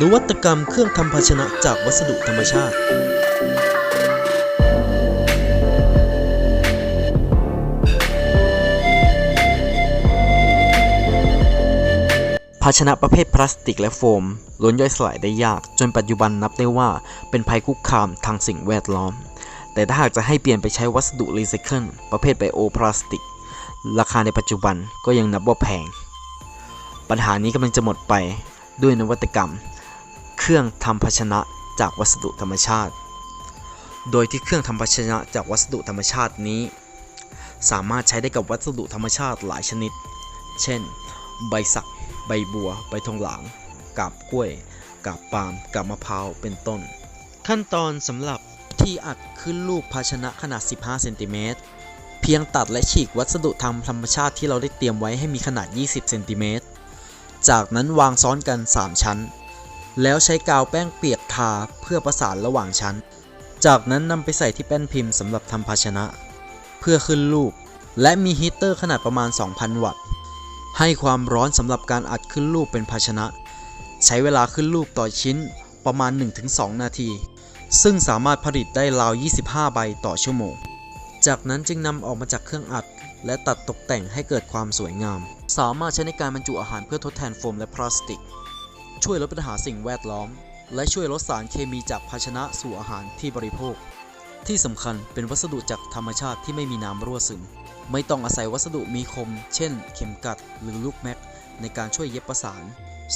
นวัตกรรมเครื่องทำภาชนะจากวัสดุธรรมชาติ ภาชนะประเภทพลาสติกและโฟมล้วนย่อยสลายได้ยาก จนปัจจุบันนับได้ว่าเป็นภัยคุกคามทางสิ่งแวดล้อม แต่ถ้าหากจะให้เปลี่ยนไปใช้วัสดุรีไซเคิลประเภทไบโอพลาสติก ราคาในปัจจุบันก็ยังนับว่าแพง ปัญหานี้กำลังจะหมดไปด้วยนวัตกรรม เครื่องทำภาชนะจากวัสดุธรรมชาติ โดยที่เครื่องทำภาชนะจากวัสดุธรรมชาตินี้ สามารถใช้ได้กับวัสดุธรรมชาติหลายชนิด เช่น ใบสัก ใบบัว ใบทองหลางกาบกล้วยกาบปาล์มกาบมะพร้าว เป็นต้น ขั้นตอนสำหรับที่อัดขึ้นรูปภาชนะขนาด 15 เซนติเมตร เพียงตัดและฉีกวัสดุทางธรรมชาติที่เราได้เตรียมไว้ให้มีขนาด 20 เซนติเมตร จากนั้นวางซ้อนกัน 3 ชั้น แล้วใช้กาวแป้งเปียกทาเพื่อประสานระหว่างชั้น จากนั้นนำไปใส่ที่แป้นพิมพ์สำหรับทำภาชนะ เพื่อขึ้นรูป และมีฮีตเตอร์ขนาดประมาณ 2,000 วัตต์ ให้ความร้อนสำหรับการอัดขึ้นรูปเป็นภาชนะ ใช้เวลาขึ้นรูปต่อชิ้นประมาณ 1-2 นาที ซึ่งสามารถผลิตได้ราว 25 ใบต่อชั่วโมง จากนั้นจึงนำออกมาจากเครื่องอัด และตัดตกแต่งให้เกิดความสวยงาม สามารถใช้ในการบรรจุอาหารเพื่อทดแทนโฟมและพลาสติก ช่วยลดปัญหาสิ่งแวดล้อม และช่วยลดสารเคมีจากภาชนะสู่อาหารที่บริโภค ที่สำคัญเป็นวัสดุจากธรรมชาติที่ไม่มีน้ำรั่วซึม ไม่ต้องอาศัยวัสดุมีคม เช่น เข็มกัดหรือลูกแม็กในการช่วยเย็บประสาน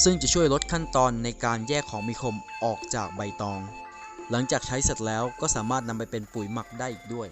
ซึ่งจะช่วยลดขั้นตอนในการแยกของมีคมออกจากใบตอง หลังจากใช้เสร็จแล้วก็สามารถนำไปเป็นปุ๋ยหมักได้อีกด้วย